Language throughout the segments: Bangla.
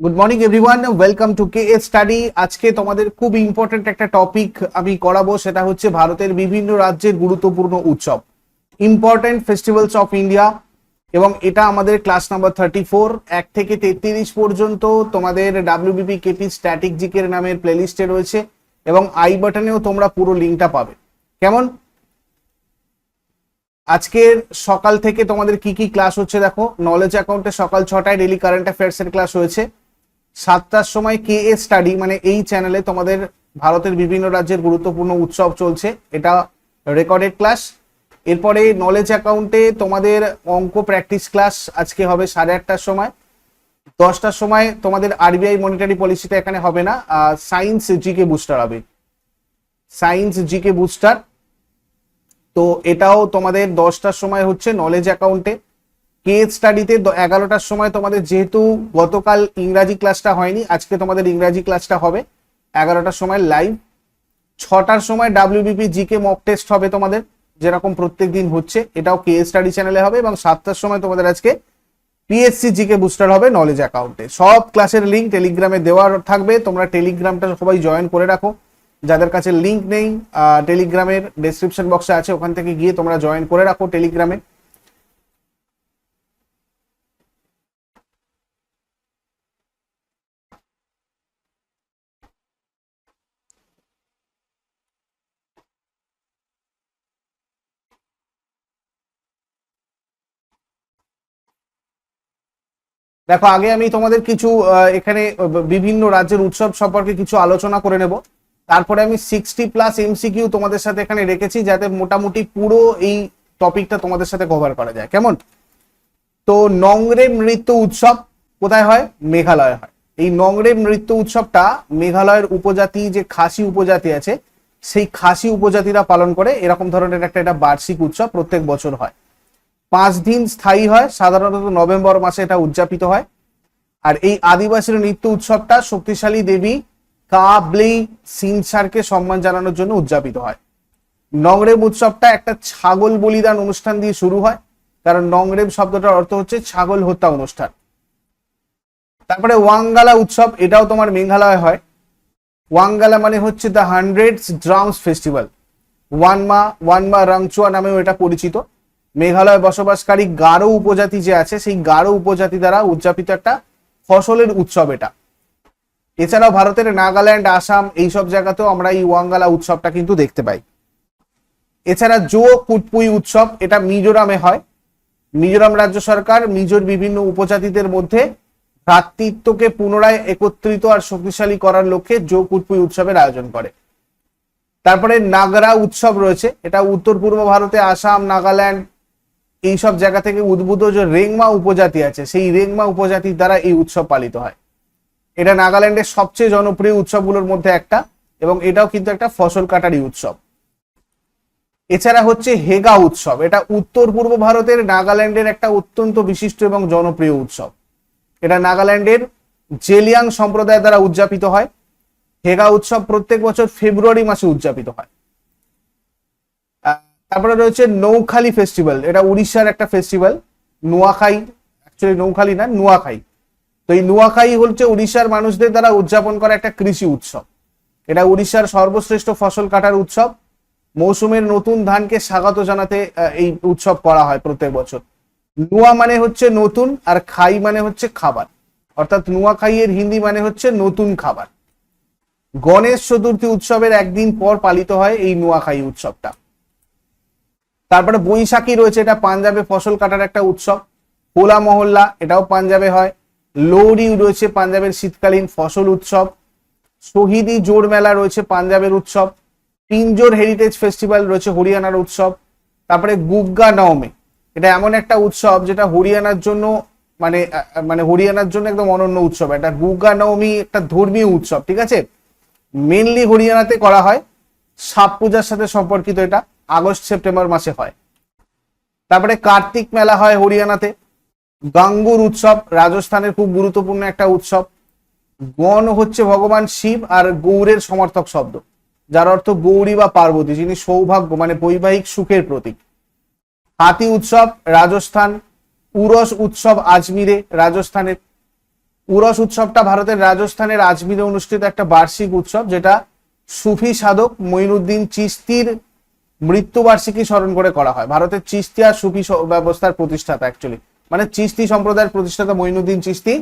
Good morning everyone welcome to K study আজকে তোমাদের খুব ইম্পর্টেন্ট একটা টপিক আমি করাবো, সেটা হচ্ছে ভারতের বিভিন্ন রাজ্যের গুরুত্বপূর্ণ উৎসব। ইম্পর্টেন্ট ফেস্টিভ্যালস অফ ইন্ডিয়া এবং এটা আমাদের ক্লাস নাম্বার থার্টি ফোর এক থেকে তেত্রিশ পর্যন্ত তোমাদের ডাব্লিউবিপি কেপি স্ট্যাটিক জিকের নামের প্লেলিস্টে রয়েছে, এবং আই বাটনেও তোমরা পুরো লিঙ্কটা পাবে। কেমন? আজকের সকাল থেকে তোমাদের কি কি ক্লাস হচ্ছে দেখো? নলেজ অ্যাকাউন্টে সকাল ছটায় ডেলি কারেন্ট অ্যাফেয়ার্স এর ক্লাস হয়েছে। সাতটার সময় কে এ স্টাডি মানে এই চ্যানেলে তোমাদের ভারতের বিভিন্ন রাজ্যের গুরুত্বপূর্ণ উৎসব চলছে। এটা রেকর্ডেড ক্লাস এরপরে নলেজ অ্যাকাউন্টে তোমাদের অঙ্ক প্র্যাকটিস ক্লাস আজকে হবে সাড়ে আটটার সময়। দশটার সময় তোমাদের আরবিআই মনিটারি পলিসিটা এখানে হবে না। সায়েন্স জিকে বুস্টার হবে। সায়েন্স জিকে বুস্টার তো এটাও তোমাদের দশটার সময় হচ্ছে নলেজ অ্যাকাউন্টে কে স্টাডিতে এগারোটার সময় তোমাদের যেহেতু গতকাল ইংরাজি ক্লাসটা হয়নি, আজকে তোমাদের ইংরাজি ক্লাসটা হবে। এগারোটার সময় লাইভ ছটার সময় ডাব্লিউবিপি জিকে মক টেস্ট হবে তোমাদের, যেরকম প্রত্যেক দিন হচ্ছে। এটাও কে স্টাডি চ্যানেলে হবে এবং সাতটার সময় তোমাদের আজকে পিএসসি জিকে বুস্টার হবে নলেজ অ্যাকাউন্টে সব ক্লাসের লিঙ্ক টেলিগ্রামে দেওয়ার থাকবে। তোমরা টেলিগ্রামটা সবাই জয়েন করে রাখো। যাদের কাছে লিঙ্ক নেই টেলিগ্রামের ডেসক্রিপশন বক্সে আছে, ওখান থেকে গিয়ে তোমরা জয়েন করে রাখো টেলিগ্রামে দেখো, আগে আমি তোমাদের কিছু এখানে বিভিন্ন রাজ্যের উৎসব সম্পর্কে কিছু আলোচনা করে নেব। তারপরে আমি সিক্সটি প্লাস এমসিকিউ তোমাদের সাথে এখানে রেখেছি যাতে মোটামুটি পুরো এই টপিকটা তোমাদের সাথে কভার করা যায়। কেমন? তো নংরেম নৃত্য উৎসব কোথায় হয়? মেঘালয় হয়। এই নংরেম নৃত্য উৎসবটা মেঘালয়ের উপজাতি যে খাসি উপজাতি আছে, সেই খাসি উপজাতিরা পালন করে। এরকম ধরনের একটা এটা বার্ষিক উৎসব প্রত্যেক বছর হয়। পাঁচ দিন স্থায়ী হয়, সাধারণত নভেম্বর মাসে এটা উদযাপিত হয়। আর এই আদিবাসীর নৃত্য উৎসবটা শক্তিশালী দেবী কাবলি সিনসারকে সম্মান জানানোর জন্য উদযাপিত হয়। নংরেম উৎসবটা একটা ছাগল বলিদান অনুষ্ঠান দিয়ে শুরু হয়, কারণ নংরেম শব্দটার অর্থ হচ্ছে ছাগল হত্যা অনুষ্ঠান। তারপরে ওয়াঙ্গালা উৎসব, এটাও তোমার মেঘালয় হয়। ওয়াঙ্গালা মানে হচ্ছে the hundreds drums festival Wanma Wanma Rongchua নামেও এটা পরিচিত। মেঘালয় বসবাসকারী গারো উপজাতি যে আছে, সেই গারো উপজাতি দ্বারা উদযাপিত একটা ফসলের উৎসব এটা। এছাড়াও ভারতের নাগাল্যান্ড, আসাম এইসব জায়গাতেও আমরা এই ওয়াঙ্গালা উৎসবটা কিন্তু দেখতে পাই। এছাড়া জো কুটপুই উৎসব, এটা মিজোরামে হয়। মিজোরাম রাজ্য সরকার মিজোর বিভিন্ন উপজাতিদের মধ্যে ভ্রাতৃত্বকে পুনরায় একত্রিত আর শক্তিশালী করার লক্ষ্যে জো কুটপুই উৎসবের আয়োজন করে। তারপরে নাগরা উৎসব রয়েছে, এটা উত্তর পূর্ব ভারতে আসাম, নাগাল্যান্ড এইসব জায়গা থেকে উদ্ভূত যে রেংমা উপজাতি আছে, সেই রেংমা উপজাতির দ্বারা এই উৎসব পালিত হয়। এটা নাগাল্যান্ডের সবচেয়ে জনপ্রিয় উৎসবগুলোর মধ্যে একটা এবং এটাও কিন্তু একটা ফসল কাটারি উৎসব। এছাড়া হচ্ছে হেগা উৎসব। এটা উত্তর পূর্ব ভারতের নাগাল্যান্ডের একটা অত্যন্ত বিশিষ্ট এবং জনপ্রিয় উৎসব। এটা নাগাল্যান্ডের জেলিয়াং সম্প্রদায় দ্বারা উদযাপিত হয়। হেগা উৎসব প্রত্যেক বছর ফেব্রুয়ারি মাসে উদযাপিত হয়। তারপরে রয়েছে নৌখালি ফেস্টিভ্যাল এটা উড়িষ্যার একটা ফেস্টিভ্যাল নোয়াখাই অ্যাকচুয়ালি নৌখালি না, নোয়াখাই। তো এই নোয়াখাই হচ্ছে উড়িষ্যার মানুষদের দ্বারা উদযাপন করা একটা কৃষি উৎসব। এটা উড়িষ্যার সর্বশ্রেষ্ঠ ফসল কাটার উৎসব। মৌসুমের নতুন ধানকে স্বাগত জানাতে এই উৎসব করা হয় প্রত্যেক বছর। নুয়া মানে হচ্ছে নতুন আর খাই মানে হচ্ছে খাবার। অর্থাৎ নুয়াখাইয়ের হিন্দি মানে হচ্ছে নতুন খাবার। গণেশ চতুর্থী উৎসবের একদিন পর পালিত হয় এই নোয়াখাই উৎসবটা। তারপরে বৈশাখী রয়েছে, এটা পাঞ্জাবে ফসল কাটার একটা উৎসব। হোলা মহল্লা, এটাও পাঞ্জাবে হয়। লোহরি রয়েছে পাঞ্জাবের শীতকালীন ফসল উৎসব। শহীদি জোর মেলা রয়েছে পাঞ্জাবের উৎসব। পিঞ্জোর হেরিটেজ ফেস্টিভ্যাল রয়েছে হরিয়ানার উৎসব। তারপরে গুগ্গা নওমে এটা এমন একটা উৎসব যেটা হরিয়ানার জন্য মানে মানে হরিয়ানার জন্য একদম অনন্য উৎসব। এটা গুগ্গা নবমী একটা ধর্মীয় উৎসব, ঠিক আছে? মেনলি হরিয়ানাতে করা হয়। সাপ পূজার সাথে সম্পর্কিত এটা। আগস্ট সেপ্টেম্বর মাসে হয়। তারপরে কার্তিক মেলা হয় হরিয়ানাতে। গাঙ্গুর উৎসব রাজস্থানের খুব গুরুত্বপূর্ণ একটা উৎসব। গণ হচ্ছে ভগবান শিব আর গৌরের সমর্থক শব্দ, যার অর্থ গৌরী বা পার্বতী, যিনি সৌভাগ্য মানে বৈবাহিক সুখের প্রতীক। হাতি উৎসব রাজস্থান, উরস উৎসব আজমিরে রাজস্থানের। উরস উৎসবটা ভারতের রাজস্থানের আজমিরে অনুষ্ঠিত একটা বার্ষিক উৎসব, যেটা সুফি সাধক মঈনুদ্দিন চিস্তির মৃত্যুবার্ষিকী স্মরণ করে করা হয়। ভারতের চিস্তি আর সুফি ব্যবস্থার প্রতিষ্ঠাতা অ্যাকচুয়ালি মানে চিস্তি সম্প্রদায়ের প্রতিষ্ঠাতা মঈনুদ্দিন চিস্তি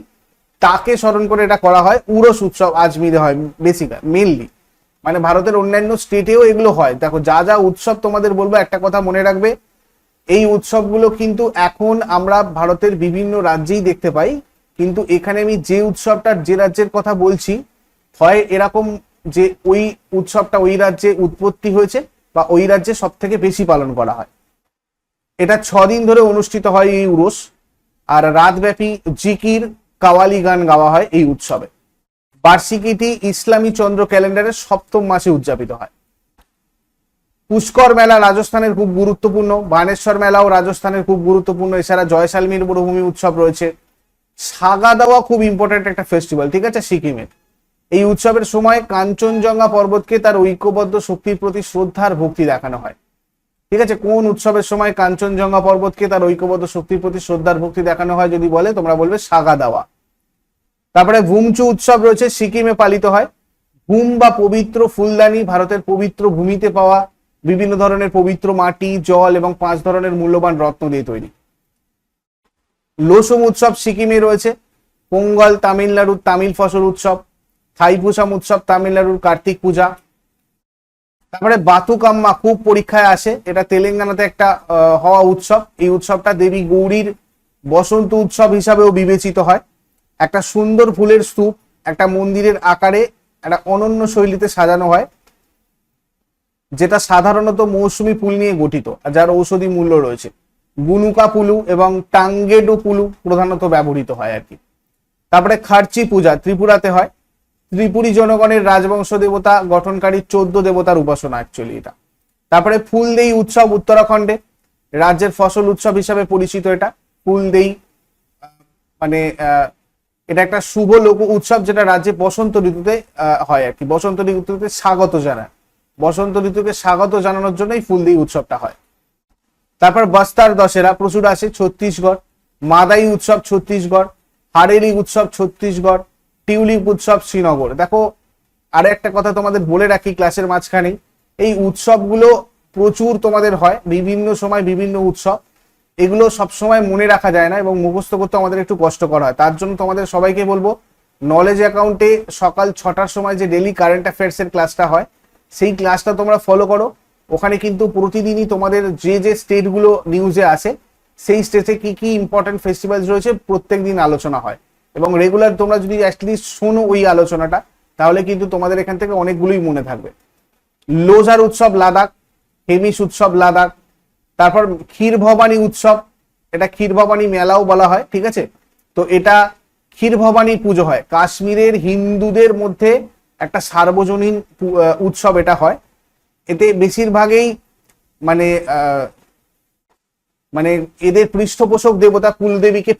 তাকে স্মরণ করে এটা করা হয়। উরস উৎসব আজমিরে হয় বেসিকা মেনলি মানে ভারতের অন্যান্য স্টেটেও এগুলো হয়। দেখো, যা যা উৎসব তোমাদের বলব, একটা কথা মনে রাখবে, এই উৎসবগুলো কিন্তু এখন আমরা ভারতের বিভিন্ন রাজ্যেই দেখতে পাই। কিন্তু এখানে আমি যে উৎসবটার যে রাজ্যের কথা বলছি, হয় এরকম যে ওই উৎসবটা ওই রাজ্যে উৎপত্তি হয়েছে। বা ওই রাজ্যে সব থেকে বেশি পালন করা হয়। এটা ছ দিন ধরে অনুষ্ঠিত হয় এই উরস আর রাতব্যাপী জিকির, কাওয়ালি গান গাওয়া হয় এই উৎসবে। বার্ষিকীটি ইসলামী চন্দ্র ক্যালেন্ডারের সপ্তম মাসে উদযাপিত হয়। পুষ্কর মেলা রাজস্থানের খুব গুরুত্বপূর্ণ। বানেশ্বর মেলাও রাজস্থানের খুব গুরুত্বপূর্ণ। এছাড়া জয়সালমীর মরুভূমি উৎসব রয়েছে। সাগা দেওয়া খুব ইম্পর্টেন্ট একটা ফেস্টিভ্যাল ঠিক আছে? সিকিমের এই উৎসবের সময় কাঞ্চনজঙ্ঘা পর্বতকে তার ঐক্যবদ্ধ শক্তির প্রতি শ্রদ্ধার ভক্তি দেখানো হয়। ঠিক আছে? কোন উৎসবের সময় কাঞ্চনজঙ্ঘা পর্বতকে তার ঐক্যবদ্ধ শক্তির প্রতি শ্রদ্ধার ভক্তি দেখানো হয় যদি বলে, তোমরা বলবে সাগা দেওয়া। তারপরে ভুমচু উৎসব রয়েছে, সিকিমে পালিত হয়। ভূম বা পবিত্র ফুলদানি, ভারতের পবিত্র ভূমিতে পাওয়া বিভিন্ন ধরনের পবিত্র মাটি, জল এবং পাঁচ ধরনের মূল্যবান রত্ন দিয়ে তৈরি। লোসুম উৎসব সিকিমে রয়েছে। পোঙ্গল তামিলনাড়ুর তামিল ফসল উৎসব। থাইপুসাম উৎসব তামিলনাড়ুর কার্তিক পূজা। তারপরে বাতুকাম্মা খুব পরীক্ষায় আসে। এটা তেলেঙ্গানাতে একটা হওয়া উৎসব। এই উৎসবটা দেবী গৌরীর বসন্ত উৎসব হিসাবেও বিবেচিত হয়। একটা সুন্দর ফুলের স্তূপ, একটা মন্দিরের আকারে একটা অনন্য শৈলীতে সাজানো হয়, যেটা সাধারণত মৌসুমি ফুল নিয়ে গঠিত যার ঔষধি মূল্য রয়েছে। গুনুকা পুলু এবং টাঙ্গেডু পুলু প্রধানত ব্যবহৃত হয় আর কি। তারপরে খার্চি পূজা ত্রিপুরাতে হয়। ত্রিপুরী জনগণের রাজবংশ দেবতা, গঠনকারী চোদ্দ দেবতার উপাসনা অ্যাকচুয়ালি এটা। তারপরে ফুলদেই উৎসব উত্তরাখণ্ডে, রাজ্যের ফসল উৎসব হিসাবে পরিচিত এটা, ফুলদেই মানে এটা একটা শুভ লোক উৎসব যেটা রাজ্যে বসন্ত ঋতুতে হয় আর কি। বসন্ত ঋতুতে স্বাগত জানায়। বসন্ত ঋতুকে স্বাগত জানানোর জন্যই ফুলদেই উৎসবটা হয়। তারপর বস্তার দশেরা প্রচুর আসে, ছত্তিশগড়। মাদাই উৎসব ছত্তিশগড়। হারেলি উৎসব ছত্তিশগড়। টিউলিপ উৎসব শ্রীনগর। দেখো, আর একটা কথা তোমাদের বলে রাখি ক্লাসের মাঝখানে। এই উৎসবগুলো প্রচুর তোমাদের হয়, বিভিন্ন সময় বিভিন্ন উৎসব। এগুলো সব সময় মনে রাখা যায় না এবং মুখস্থ করতে আমাদের একটু কষ্টকর হয়। তার জন্য তোমাদের সবাইকে বলব নলেজ অ্যাকাউন্টে সকাল ছটার সময় যে ডেলি কারেন্ট অ্যাফেয়ার্স এর ক্লাসটা হয়, সেই ক্লাসটা তোমরা ফলো করো। ওখানে কিন্তু প্রতিদিনই তোমাদের যে যে স্টেটগুলো নিউজে আসে, সেই স্টেটে কি কি ইম্পর্টেন্ট ফেস্টিভ্যালস রয়েছে প্রত্যেক দিন আলোচনা হয়। এবং রেগুলার তোমরা যদি অ্যাটলিস্ট শোনো ওই আলোচনাটা, তাহলে কিন্তু তোমাদের এখান থেকে অনেকগুলোই মনে থাকবে। লোজার উৎসব লাদাখ হেমিস উৎসব লাদাখ, তারপর ক্ষীর ভবানী উৎসব, এটা ক্ষীর ভবানী মেলাও বলা হয়, ঠিক আছে? তো এটা ক্ষীর ভবানী পুজো হয়। কাশ্মীরের হিন্দুদের মধ্যে একটা সার্বজনীন উৎসব এটা হয়। এতে বেশিরভাগেই মানে মানে এদের পৃষ্ঠপোষক দেবতা কুলদেবীকে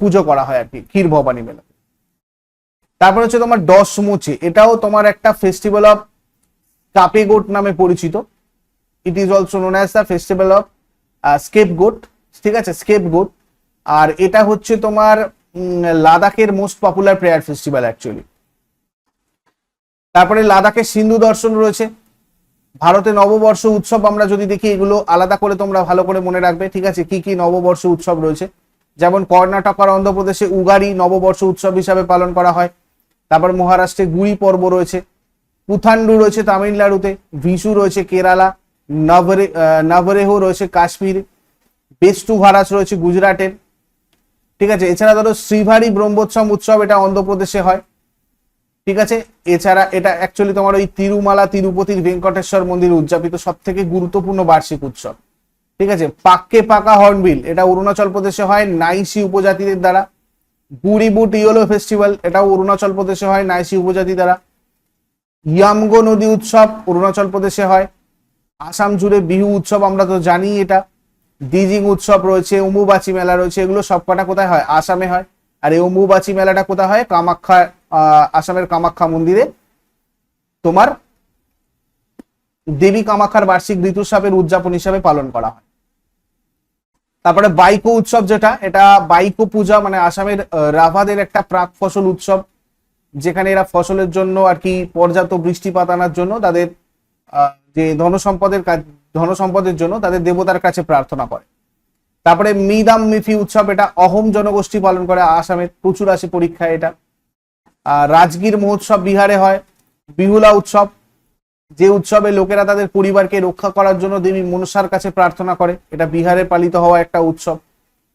পুজো করা হয় আর কি, ক্ষীর ভবানী মেলা তারপর হচ্ছে তোমার দশ মুচে এটাও তোমার একটা ফেস্টিভ্যাল অফ কাপেগোট নামে পরিচিত। It is also known as the festival of scapegoat ঠিক আছে? স্কেপ গোট আর এটা হচ্ছে তোমার লাদাখের most popular prayer festival actually তারপরে লাদাখের সিন্ধু দর্শন রয়েছে। ভারতে নববর্ষ উৎসব আমরা যদি দেখি, এগুলো আলাদা করে তোমরা ভালো করে মনে রাখবে, ঠিক আছে? কি কি নববর্ষ উৎসব রয়েছে? যেমন কর্ণাটক আর অন্ধ্রপ্রদেশে উগারি নববর্ষ উৎসব হিসাবে পালন করা হয়। তারপর মহারাষ্ট্রে গুড়ি পর্ব রয়েছে। পুথান্ডু রয়েছে তামিলনাড়ুতে ভিশু রয়েছে কেরালা, নভরে নভরেহ রয়েছে কাশ্মীর বেস্টু ভারাস রয়েছে গুজরাটের ঠিক আছে? এছাড়া ধরো শ্রীভারী ব্রহ্মোৎসব উৎসব এটা অন্ধ্রপ্রদেশে হয়। ঠিক আছে? এছাড়া এটা অ্যাকচুয়ালি তোমার ওই তিরুমালা তিরুপতির ভেঙ্কটেশ্বর মন্দির উদযাপিত সব থেকে গুরুত্বপূর্ণ বার্ষিক উৎসব। ঠিক আছে? পাক্কে পাকা হর্নবিল, এটা অরুণাচল প্রদেশে হয় নাইসি উপজাতিদের দ্বারা। বুড়িবুট ইয়েলো ফেস্টিভ্যাল, এটাও অরুণাচল প্রদেশে হয় নাইসি উপজাতি দ্বারা। ইয়ামগো নদী উৎসব অরুণাচল প্রদেশে হয়। আসাম জুড়ে বিহু উৎসব, আমরা তো জানি এটা। দিজিং উৎসব রয়েছে, অম্বুবাচী মেলা রয়েছে, এগুলো সবকটা কোথায় হয়? আসামে হয়। আর এই অম্বুবাচী মেলাটা কোথায় হয়? কামাখ্যা আসামের কামাখ্যা মন্দিরে। তোমার দেবী কামাখ্যার বার্ষিক ঋতুস্রাবের উদযাপন হিসাবে পালন করা হয়। তারপরে বাইকো উৎসব যেটা, এটা বাইকো পূজা মানে আসামের রাভাদের একটা প্রাক ফসল উৎসব, যেখানে এরা ফসলের জন্য আর কি পর্যাপ্ত বৃষ্টিপাত আনার জন্য তাদের যে ধনসম্পদের কাজ ধনসম্পদের জন্য তাদের দেবতার কাছে প্রার্থনা করে। তারপরে মিদাম মিফি উৎসব, এটা অহম জনগোষ্ঠী পালন করে আসামে প্রচুর আসে পরীক্ষায় এটা। রাজগীর মহোৎসব বিহারে হয়, বিহুলা উৎসব। যে উৎসবে লোকেরা তাদের পরিবারকে রক্ষা করার জন্য দেবী মনসার কাছে প্রার্থনা করে, এটা বিহারে পালিত হওয়া একটা উৎসব।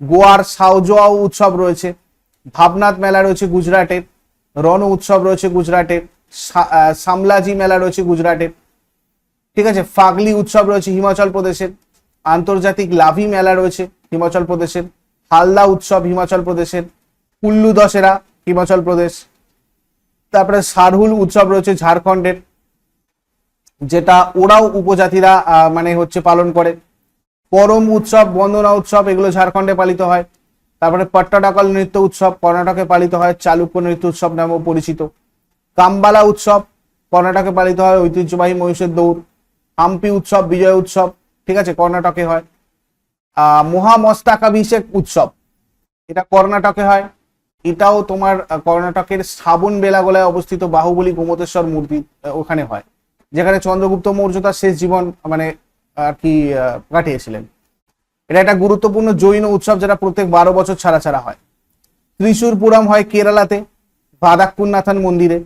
গোয়ার সাউজোয়াও উৎসব রয়েছে, ভাবনাথ মেলা রয়েছে গুজরাটের, রণ উৎসব রয়েছে গুজরাটের সামলাজি মেলা রয়েছে গুজরাটের। ঠিক আছে, ফাগলি উৎসব রয়েছে হিমাচল প্রদেশের, আন্তর্জাতিক লাভি মেলা রয়েছে হিমাচল প্রদেশের, হালদা উৎসব হিমাচল প্রদেশের, কুল্লু দশেরা হিমাচল প্রদেশ, তারপরে সারহুল উৎসব রয়েছে ঝাড়খণ্ডের, যেটা ওরাও উপজাতিরা মানে হচ্ছে পালন করে। করম উৎসব, বন্দনা উৎসব, এগুলো ঝাড়খণ্ডে পালিত হয়। তারপরে পট্টাডাকল নৃত্য উৎসব কর্ণাটকে পালিত হয়, চালুক্য নৃত্য উৎসব নামেও পরিচিত। কাম্বালা উৎসব কর্ণাটকে পালিত হয়, ঐতিহ্যবাহী মহিষের দৌড়। হাম্পি উৎসব, বিজয় উৎসব, ঠিক আছে, কর্ণাটকে হয়। মহামস্তাকাভিষেক উৎসব। এটা কর্ণাটকে হয়। এটাও তোমার কর্ণাটকের শ্রাবণ বেলাগোলায় অবস্থিত বাহুবলী গোমতেশ্বর মূর্তি ওখানে হয়। যেখানে চন্দ্রগুপ্ত মৌর্য তার শেষ জীবন মানে আর কি কাটিয়েছিলেন। এটা একটা গুরুত্বপূর্ণ জৈন উৎসব যেটা প্রত্যেক বারো বছর ছাড়া ছাড়া হয়। ত্রিশূরপুরম হয় কেরালাতে ভাদাক্কুন্নাথন মন্দিরে।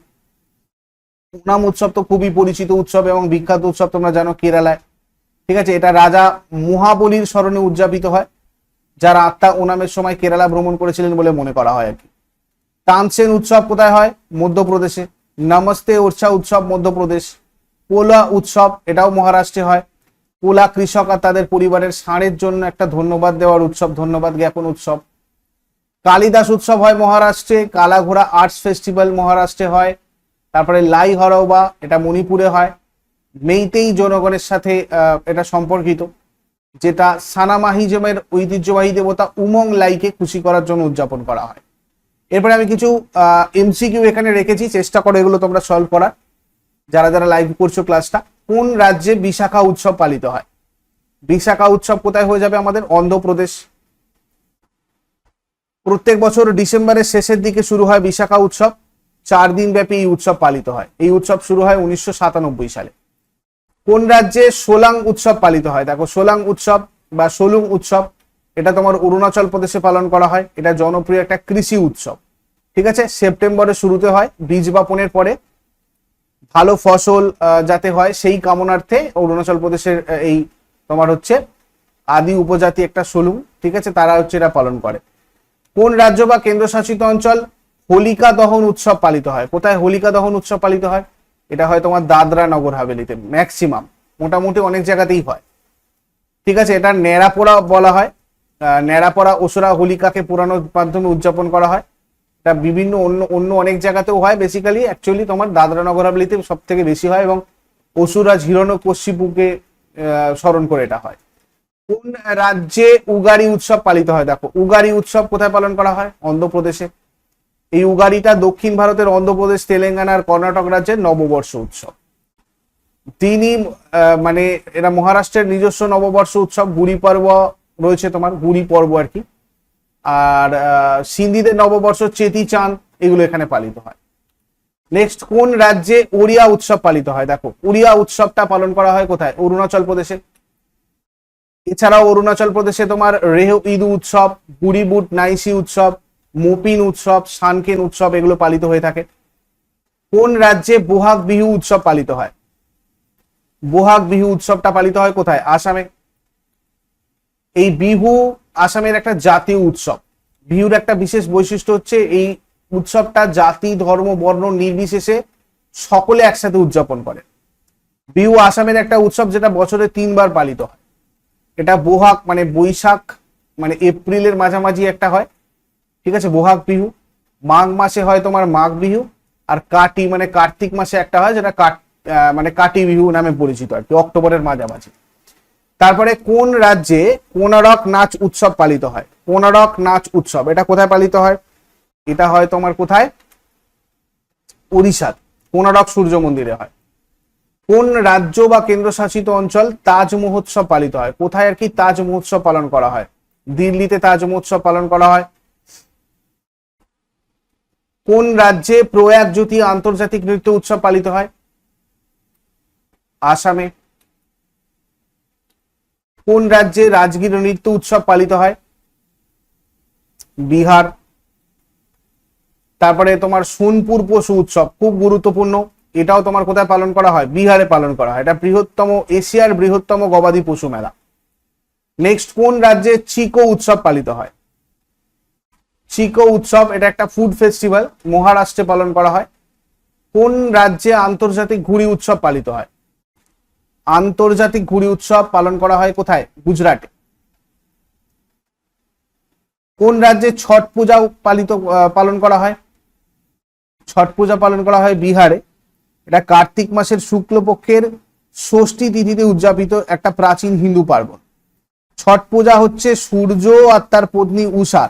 ওনাম উৎসব তো খুবই পরিচিত উৎসব এবং বিখ্যাত উৎসব তোমরা জানো কেরালায়। ঠিক আছে? এটা রাজা মহাবলীর স্মরণে উদযাপিত হয়, যার আত্মা ওনামের সময় কেরালা ভ্রমণ করেছিলেন বলে মনে করা হয় আর কি। তানসেন উৎসব কোথায় হয়? মধ্যপ্রদেশে। নমস্তে ওরছা উৎসব, মধ্যপ্রদেশ। পোলা উৎসব, এটাও মহারাষ্ট্রে হয়। পোলা কৃষক আর তাদের পরিবারের ষাঁড়ের জন্য একটা ধন্যবাদ দেওয়ার উৎসব, ধন্যবাদ জ্ঞাপন উৎসব। কালিদাস উৎসব হয় মহারাষ্ট্রে, কালাঘোড়া আর্টস ফেস্টিভ্যাল মহারাষ্ট্রে হয়, তারপরে লাই হরওবা এটা মণিপুরে হয়। মেইতেই জনগণের সাথে এটা সম্পর্কিত, যেটা সানামাহিজমের ঐতিহ্যবাহী দেবতা উমং লাইকে খুশি করার জন্য উদযাপন করা হয়। এরপরে আমি কিছু এমসিকিউ এখানে রেখেছি, চেষ্টা করো এগুলো তোমরা সলভ করার, যারা যারা লাইভ করছ ক্লাসটা কোন রাজ্যে বিশাখা উৎসব পালিত হয়? বিশাখা উৎসব কোথায় হয়ে যাবে আমাদের? অন্ধ্রপ্রদেশ। প্রত্যেক বছর ডিসেম্বরের শেষের দিকে শুরু হয় বিশাখা উৎসব, চার দিন ব্যাপী এই উৎসব পালিত হয়। এই উৎসব শুরু হয় উনিশশো সাতানব্বই সালে। কোন রাজ্যে সোলাং উৎসব পালিত হয়? দেখো, সোলাং উৎসব বা সোলুং উৎসব, এটা তোমার অরুণাচল প্রদেশে পালন করা হয়। এটা জনপ্রিয় একটা কৃষি উৎসব। ঠিক আছে? সেপ্টেম্বরের শুরুতে হয়, বীজ বপনের পরে। ভালো ফসল যাতে হয়, সেই কামনার্থে অরুণাচল প্রদেশের এই তোমার হচ্ছে আদি উপজাতি একটা সলুং, ঠিক আছে? তারা হচ্ছে এটা পালন করে। কোন রাজ্য বা কেন্দ্রশাসিত অঞ্চল হোলিকা দহন উৎসব পালিত হয়? কোথায় হোলিকা দহন উৎসব পালিত হয়? এটা হয় তোমার দাদরা নগর হাভেলিতে ম্যাক্সিমাম মোটামুটি অনেক জায়গাতেই হয়। ঠিক আছে, এটা ন্যাড়াপোড়া বলা হয়। ন্যাড়াপোড়া ওসরা হোলিকাকে পোড়ানোর মাধ্যমে উদযাপন করা হয়। এটা বিভিন্ন অন্য অন্য অনেক জায়গাতেও হয়। বেসিক্যালি অ্যাকচুয়ালি তোমার দাদরা নগর হাভেলিতে সব থেকে বেশি হয় এবং অসুরাজ হিরণ্য কশিপুকে স্মরণ করে এটা হয়। কোন রাজ্যে উগারি উৎসব পালিত হয়? দেখো, উগারি উৎসব কোথায় পালন করা হয়? অন্ধ্রপ্রদেশে। এই উগাড়িটা দক্ষিণ ভারতের অন্ধ্রপ্রদেশ, তেলেঙ্গানা আর কর্ণাটক রাজ্যের নববর্ষ উৎসব। তিনি মানে এরা মহারাষ্ট্রের নিজস্ব নববর্ষ উৎসব, গুড়ি পর্ব রয়েছে তোমার, গুড়ি পর্ব আর কি। আর সিন্ধিদের নববর্ষ চেতি চাঁদ, এগুলো এখানে পালিত হয়। নেক্সট কোন রাজ্যে ওড়িয়া উৎসব পালিত হয়? দেখো, ওড়িয়া উৎসবটা পালন করা হয় কোথায়? অরুণাচল প্রদেশে। এছাড়াও অরুণাচল প্রদেশে তোমার রেহ ঈদ উৎসব, গুড়ি বুট, নাইসি উৎসব মোপিন উৎসব সানকেন উৎসব এগুলো পালিত হয়ে থাকে। কোন রাজ্যে বোহাগ বিহু উৎসব পালিত হয়? বোহাগ বিহু উৎসবটা পালিত হয় কোথায়? আসামে। এই বিহু আসামের একটা জাতীয় উৎসব। বিহুর একটা বিশেষ বৈশিষ্ট্য হচ্ছে এই উৎসবটা জাতি, ধর্ম, বর্ণ নির্বিশেষে সকলে একসাথে উদযাপন করে। বিহু আসামের একটা উৎসব যেটা বছরে তিনবার পালিত হয়। এটা বোহাগ মানে বৈশাখ মানে এপ্রিলের মাঝামাঝি একটা হয়। ঠিক আছে, বোহাগ বিহু। মাঘ মাসে হয় তোমার মাঘ বিহু, আর কাটি মানে কার্তিক মাসে একটা হয় যেটা কাট মানে কাটি বিহু নামে পরিচিত আর কি, অক্টোবরের মাঝামাঝি। তারপরে কোন রাজ্যে কোনারক নাচ উৎসব পালিত হয়? কোনারক নাচ উৎসব, এটা কোথায় পালিত হয়? এটা হয় তোমার কোথায়? উড়িষ্যার কোনারক সূর্য মন্দিরে হয়। কোন রাজ্য বা কেন্দ্রশাসিত অঞ্চল তাজ মহোৎসব পালিত হয়? কোথায় আর কি তাজ মহোৎসব পালন করা হয়? দিল্লিতে তাজ মহোৎসব পালন করা হয়। কোন রাজ্যে প্রয়াগ জ্যোতি আন্তর্জাতিক নৃত্য উৎসব পালিত হয়? আসামে। কোন রাজ্যে রাজগীর নৃত্য উৎসব পালিত হয়? বিহার। তারপরে তোমার সোনপুর পশু উৎসব, খুব গুরুত্বপূর্ণ। এটাও তোমার কোথায় পালন করা হয়? বিহারে পালন করা হয়। এটা বৃহত্তম, এশিয়ার বৃহত্তম গবাদি পশু মেলা। নেক্সট কোন রাজ্যে চিকো উৎসব পালিত হয়? চিকো উৎসব, এটা একটা ফুড ফেস্টিভ্যাল মহারাষ্ট্রে পালন করা হয়। কোন রাজ্যে আন্তর্জাতিক ঘুড়ি উৎসব পালিত হয়? আন্তর্জাতিক ঘুড়ি উৎসব পালন করা হয় কোথায়? গুজরাটে। কোন রাজ্যে ছট পূজা পালিত পালন করা হয়? ছট পূজা পালন করা হয় বিহারে। এটা কার্তিক মাসের শুক্লপক্ষের ষষ্ঠী তিথিতে উদযাপিত একটা প্রাচীন হিন্দু পার্বণ। ছট পূজা হচ্ছে সূর্য আর তার পত্নী উষার।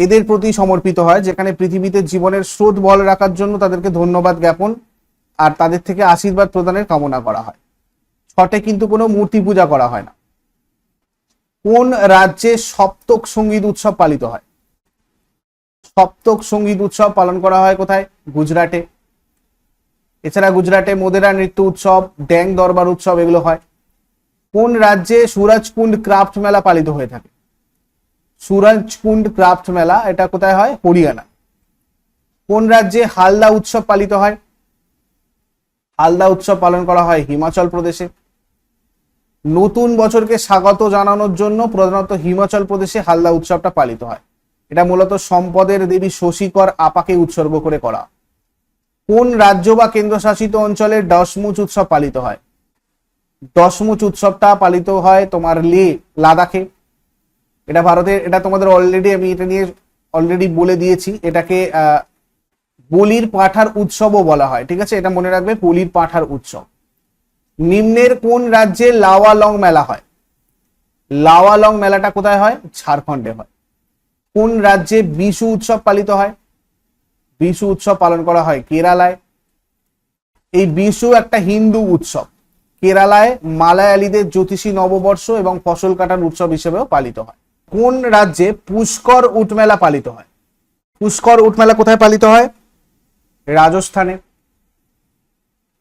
এদের প্রতি সমর্পিত হয়, যেখানে পৃথিবীতে জীবনের স্রোত বল রাখার জন্য তাদেরকে ধন্যবাদ জ্ঞাপন আর তাদের থেকে আশীর্বাদ প্রদানের কামনা করা হয়। ছটে কিন্তু কোনো মূর্তি পূজা করা হয় না। কোন রাজ্যে সপ্তক সংগীত উৎসব পালিত হয়? সপ্তক সংগীত উৎসব পালন করা হয় কোথায়? গুজরাটে। এছাড়া গুজরাটে মোদেরা নৃত্য উৎসব, ড্যাং দরবার উৎসব এগুলো হয়। কোন রাজ্যে সুরাজকুন্ড ক্রাফট মেলা পালিত হয়ে থাকে? সুরাজকুন্ড ক্রাফট মেলা, এটা কোথায় হয়? হরিয়ানা। কোন রাজ্যে হালদা উৎসব পালিত হয়? হালদা উৎসব পালন করা হয় হিমাচল প্রদেশে। নতুন বছরকে স্বাগত জানানোর জন্য প্রধানত হিমাচল প্রদেশে হালদা উৎসবটা পালিত হয়। এটা মূলত সম্পদের দেবী শশীকর আপাকে উৎসর্গ করে করা। কোন রাজ্য বা কেন্দ্রশাসিত অঞ্চলে দশমুচ উৎসব পালিত হয়? দশমুচ উৎসবটা পালিত হয় তোমার লে, লাদাখে। এটা ভারতের, এটা তোমাদের অলরেডি আমি এটা নিয়ে অলরেডি বলে দিয়েছি। এটাকে বলির পাঠার উৎসবও বলা হয়, ঠিক আছে? এটা মনে রাখবে, বলির পাঠার উৎসব। নিম্নের কোন রাজ্যে লাওয়ালং মেলা হয়? লাওয়ালং মেলাটা কোথায় হয়? ঝাড়খণ্ডে হয়। কোন রাজ্যে বিশু উৎসব পালিত হয়? বিশু উৎসব পালন করা হয় কেরালায়। এই বিশু একটা হিন্দু উৎসব। কেরালায় মালায়ালিদের জ্যোতিষী নববর্ষ এবং ফসল কাটার উৎসব হিসেবেও পালিত হয়। কোন রাজ্যে পুষ্কর উটমেলা পালিত হয়? পুষ্কর উটমেলা কোথায় পালিত হয়? রাজস্থানে।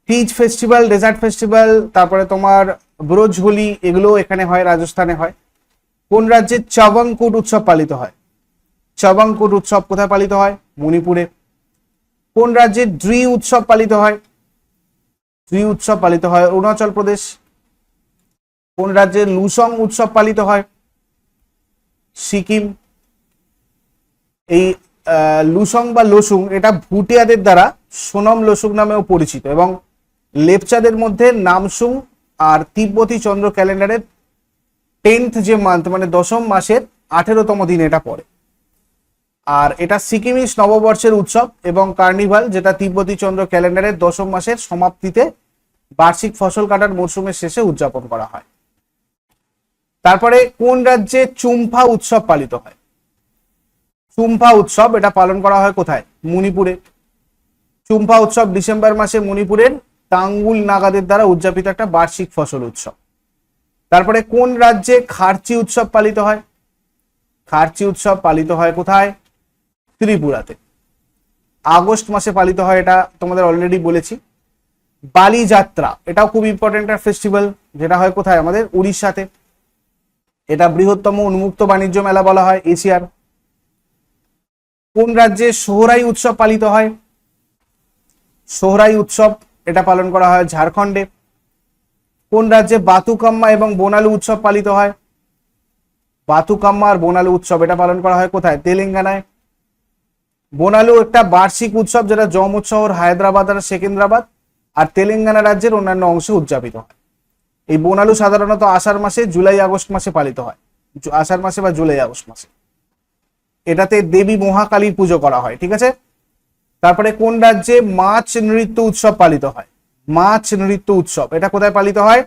টিজ ফেস্টিভ্যাল, ডেজার্ট ফেস্টিভ্যাল, তারপরে তোমার ব্রোজ হোলি এগুলো এখানে হয়, রাজস্থানে হয়। কোন রাজ্যে চবংকুট উৎসব পালিত হয়? চবংকুট উৎসব কোথায় পালিত হয়? মণিপুরে। কোন রাজ্যে ড্রি উৎসব পালিত হয়? ড্রি উৎসব পালিত হয় অরুণাচল প্রদেশ। কোন রাজ্যে লুসং উৎসব পালিত হয়? সিকিম, এই লুসং বা লসুং, এটা ভুটিয়াদের দ্বারা সোনম লসুং নামেও পরিচিত এবং লেপচাদের মধ্যে নামসুং আর তিব্বতী চন্দ্র ক্যালেন্ডারের টেন্থ যে মান্থ মানে দশম মাসের আঠেরোতম দিন এটা পড়ে। আর এটা সিকিমিস নববর্ষের উৎসব এবং কার্নিভাল, যেটা তিব্বতী চন্দ্র ক্যালেন্ডারের দশম মাসের সমাপ্তিতে বার্ষিক ফসল কাটার মরশুমের শেষে উদযাপন করা হয়। তারপরে কোন রাজ্যে চুম্ফা উৎসব পালিত হয়? চুম্ফা উৎসব এটা পালন করা হয় কোথায়? মণিপুরে। চুম্ফা উৎসব ডিসেম্বর মাসে মণিপুরের টাঙ্গুল নাগাদের দ্বারা উদযাপিত একটা বার্ষিক ফসল উৎসব। তারপরে কোন রাজ্যে খার্চি উৎসব পালিত হয়? খার্চি উৎসব পালিত হয় কোথায়? ত্রিপুরাতে। আগস্ট মাসে পালিত হয় এটা তোমাদের অলরেডি বলেছি। বালি যাত্রা এটাও খুব ইম্পর্টেন্ট একটা ফেস্টিভ্যাল যেটা হয় কোথায়? আমাদের উড়িষ্যাতে। এটা বৃহত্তম উন্মুক্ত বাণিজ্য মেলা বলা হয় এশিয়ার। কোন রাজ্যে সোহরাই উৎসব পালিত হয়? সোহরাই উৎসব এটা পালন করা হয় ঝাড়খণ্ডে। কোন রাজ্যে বাতুকাম্মা এবং বোনালু উৎসব পালিত হয়? বাতুকাম্মা আর বোনালু উৎসব এটা পালন করা হয় কোথায়? তেলেঙ্গানায়। বোনালু একটা বার্ষিক উৎসব যেটা শহর, হায়দ্রাবাদ আর সেকেন্দ্রাবাদ আর তেলেঙ্গানা রাজ্যের অন্যান্য অংশে উদযাপিত হয়। এই বোনালু সাধারণত আষাঢ় মাসে জুলাই, আগস্ট মাসে পালিত হয়। আষাঢ় মাসে বা জুলাই, আগস্ট মাসে। এটাতে দেবী মহাকালীর পুজো করা হয়, ঠিক আছে? তারপরে কোন রাজ্যে মাছ নৃত্য উৎসব পালিত হয়? মাছ নৃত্য উৎসব, এটা কোথায় পালিত হয়?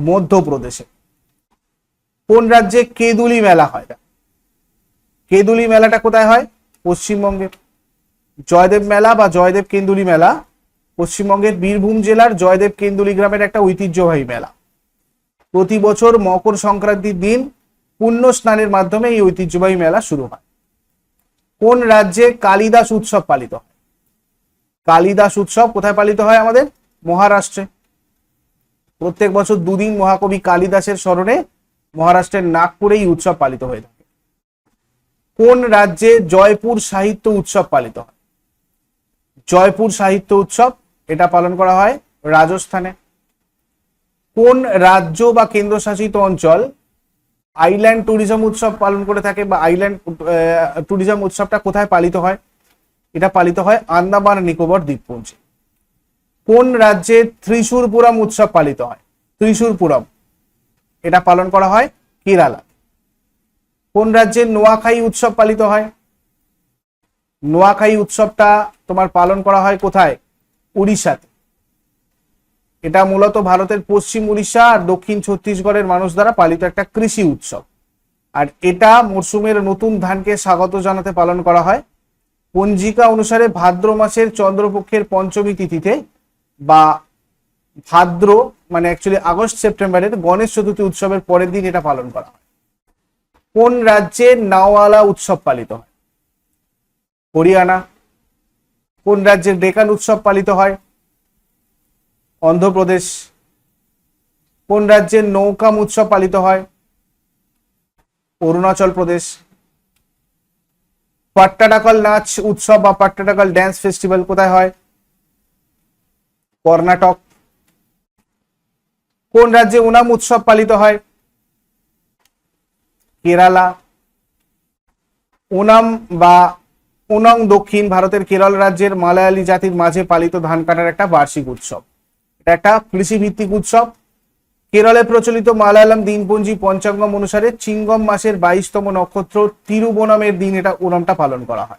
মধ্যপ্রদেশে। কোন রাজ্যে কেদুলি মেলা হয়? কেদুলি মেলাটা কোথায় হয়? পশ্চিমবঙ্গে। জয়দেব মেলা বা জয়দেব কেন্দুলি মেলা পশ্চিমবঙ্গের বীরভূম জেলার জয়দেব কেন্দুলি গ্রামের একটা ঐতিহ্যবাহী মেলা। প্রতি বছর মকর সংক্রান্তির দিন পুণ্য স্নানের মাধ্যমে এই ঐতিহ্যবাহী মেলা শুরু হয়। কোন রাজ্যে কালিদাস উৎসব পালিত হয়? কালিদাস উৎসব কোথায় পালিত হয় আমাদের? মহারাষ্ট্রে। প্রত্যেক বছর দুদিন মহাকবি কালিদাসের স্মরণে মহারাষ্ট্রের নাগপুরে এই উৎসব পালিত হয়ে থাকে। কোন রাজ্যে জয়পুর সাহিত্য উৎসব পালিত হয়? জয়পুর সাহিত্য উৎসব এটা পালন করা হয় রাজস্থানে। কোন রাজ্য বা কেন্দ্রশাসিত অঞ্চল আইল্যান্ড ট্যুরিজম উৎসব পালন করে থাকে বা আইল্যান্ড ট্যুরিজম উৎসবটা কোথায় পালিত হয়? এটা পালিত হয় আন্দামান নিকোবর দ্বীপপুঞ্জে। কোন রাজ্যে ত্রিশূরপুরম উৎসব পালিত হয়? ত্রিশূরপুরম এটা পালন করা হয় কেরালা কোন রাজ্যে নোয়াখাই উৎসব পালিত হয়? নোয়াখাই উৎসবটা তোমার পালন করা হয় কোথায়? উড়িষ্যাতে। এটা মূলত ভারতের পশ্চিম উড়িষ্যা আর দক্ষিণ ছত্তিশগড়ের মানুষ দ্বারা পালিত একটা কৃষি উৎসব। আর এটা মরশুমের নতুন ধানকে স্বাগত জানাতে পালন করা হয়। পঞ্জিকা অনুসারে ভাদ্র মাসের চন্দ্রপক্ষের পঞ্চমী তিথিতে বা ভাদ্র মানে অ্যাকচুয়ালি আগস্ট, সেপ্টেম্বরের গণেশ চতুর্থী উৎসবের পরের দিন এটা পালন করা হয়। কোন রাজ্যে নাওয়ালা উৎসব পালিত হয়? হরিয়ানা কোন রাজ্যের ডেকান উৎসব পালিত হয়? অন্ধ্রপ্রদেশ। কোন রাজ্যের নৌকাম উৎসব পালিত হয়? অরুণাচল প্রদেশ। পাট্টাডাকল নাচ উৎসব বা পাট্টাডাকল ড্যান্স ফেস্টিভ্যাল কোথায় হয়? কর্ণাটক। কোন রাজ্যে ওনাম উৎসব পালিত হয়? কেরালা। ওনাম বা ওনং দক্ষিণ ভারতের কেরল রাজ্যের মালায়ালি জাতির মাঝে পালিত ধান কাটার একটা বার্ষিক উৎসব। এটা একটা কৃষিভিত্তিক উৎসব। কেরলে প্রচলিত মালায়ালাম দিনপঞ্জি পঞ্চাঙ্গম অনুসারে চিঙ্গম মাসের বাইশতম নক্ষত্র তিরুবনমের দিন এটা ওনমটা পালন করা হয়।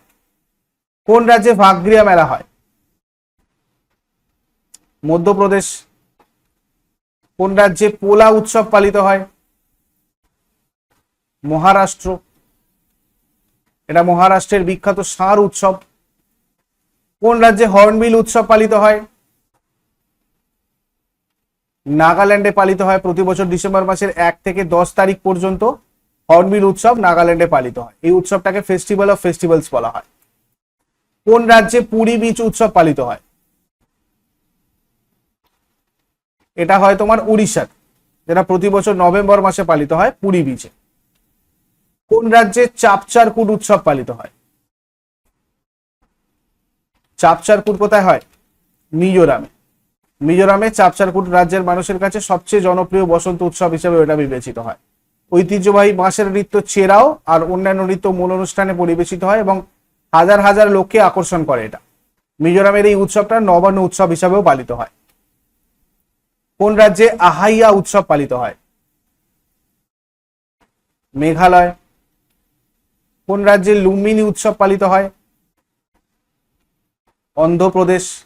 কোন রাজ্যে ভাগ্রিয়া মেলা হয়? মধ্যপ্রদেশ। কোন রাজ্যে পোলা উৎসব পালিত হয়? মহারাষ্ট্র। এটা মহারাষ্ট্রের বিখ্যাত ষাঁড় উৎসব। কোন রাজ্যে হর্নবিল উৎসব পালিত হয়? নাগাল্যান্ডে পালিত হয় প্রতি বছর ডিসেম্বর মাসের এক থেকে দশ তারিখ পর্যন্ত হর্নবিল উৎসব নাগাল্যান্ডে পালিত হয়। এই উৎসবটাকে ফেস্টিভ্যাল অফ ফেস্টিভ্যালস বলা হয়। কোন রাজ্যে পুরী বিচ উৎসব পালিত হয়? এটা হয় তোমার উড়িষ্যাতে। যেটা প্রতি বছর নভেম্বর মাসে পালিত হয় পুরী বিচে। কোন রাজ্যে চাপচারকুট উৎসব পালিত হয়? চাপচারকুট কোথায় হয়? মিজোরামে। মিজোরামে চাপচারকুট রাজ্যের মানুষের কাছে সবচেয়ে জনপ্রিয় বসন্ত উৎসব হিসেবে এটা বিবেচিত হয়। ঐতিহ্যবাহী বাঁশের নৃত্য চেরাও আর অন্যান্য নৃত্য মূল অনুষ্ঠানে পরিবেশিত হয় এবং হাজার হাজার লোককে আকর্ষণ করে এটা। মিজোরামের এই উৎসবটা নবান্ন উৎসব হিসাবেও পালিত হয়। কোন রাজ্যে আহাইয়া উৎসব পালিত হয়? মেঘালয় কোন রাজ্যে লুম্বিনী উৎসব পালিত হয়? অন্ধ্রপ্রদেশ।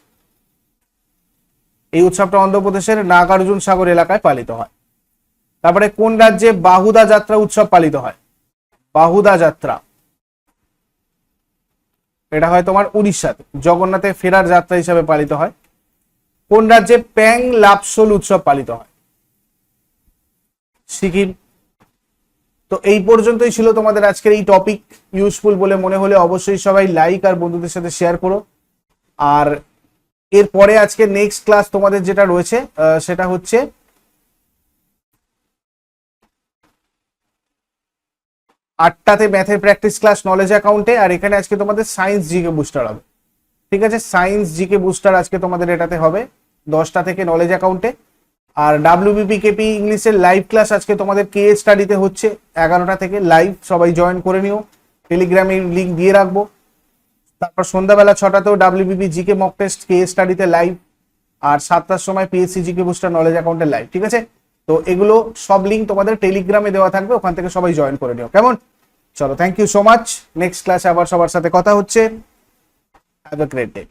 এই উৎসবটা অন্ধ্রপ্রদেশের নাগার্জুন সাগর এলাকায় পালিত হয়। তারপরে কোন রাজ্যে বাহুদা যাত্রা উৎসব পালিত হয়? বাহুদা যাত্রা। এটা হয় তোমার উড়িষ্যাতে। জগন্নাথে ফেরার যাত্রা হিসাবে পালিত হয়। কোন রাজ্যে প্যাং লাপসোল উৎসব পালিত হয়? সিকিম তো এই পর্যন্তই ছিল তোমাদের আজকের এই টপিক ইউজফুল বলে মনে হলে অবশ্যই সবাই লাইক আর বন্ধুদের সাথে শেয়ার করো। আর এরপরে আজকে নেক্সট ক্লাস তোমাদের যেটা রয়েছে সেটা হচ্ছে আটটাতে ম্যাথের প্র্যাকটিস ক্লাস নলেজ অ্যাকাউন্টে আর এখানে আজকে তোমাদের সায়েন্স জিকে বুস্টার হবে। ঠিক আছে? সায়েন্স জিকে বুস্টার আজকে তোমাদের এটাতে হবে, দশটা থেকে নলেজ অ্যাকাউন্টে আর ডাব্লিউবিপি কেপি ইংলিশের লাইভ ক্লাস আজকে তোমাদের কে স্টাডিতে হচ্ছে। এগারোটা থেকে লাইভ সবাই জয়েন করে নিও। টেলিগ্রামে লিঙ্ক দিয়ে রাখব। তারপর সন্ধ্যাবেলা ছটাতেও WBP GK mock test K স্টাডিতে live আর সাতটার সময় পিএসসি জিকে বুস্টার নলেজ অ্যাকাউন্টে লাইভ ঠিক আছে? তো এগুলো সব লিঙ্ক তোমাদের টেলিগ্রামে দেওয়া থাকবে, ওখান থেকে সবাই জয়েন করে নিও। কেমন? চলো thank you so much next ক্লাসে আবার সবার সাথে কথা হচ্ছে। Have a great day